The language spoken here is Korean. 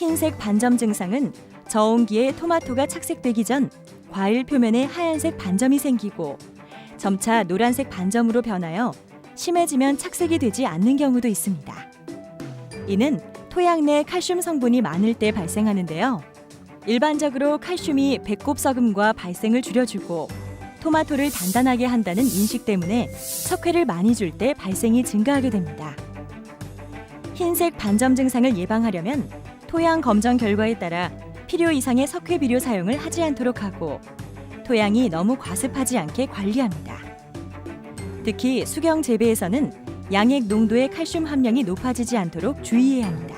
흰색 반점 증상은 저온기에 토마토가 착색되기 전 과일 표면에 하얀색 반점이 생기고 점차 노란색 반점으로 변하여 심해지면 착색이 되지 않는 경우도 있습니다. 이는 토양 내 칼슘 성분이 많을 때 발생하는데요. 일반적으로 칼슘이 배꼽 썩음과 발생을 줄여주고 토마토를 단단하게 한다는 인식 때문에 석회를 많이 줄 때 발생이 증가하게 됩니다. 흰색 반점 증상을 예방하려면 토양 검정 결과에 따라 필요 이상의 석회 비료 사용을 하지 않도록 하고 토양이 너무 과습하지 않게 관리합니다. 특히 수경 재배에서는 양액 농도의 칼슘 함량이 높아지지 않도록 주의해야 합니다.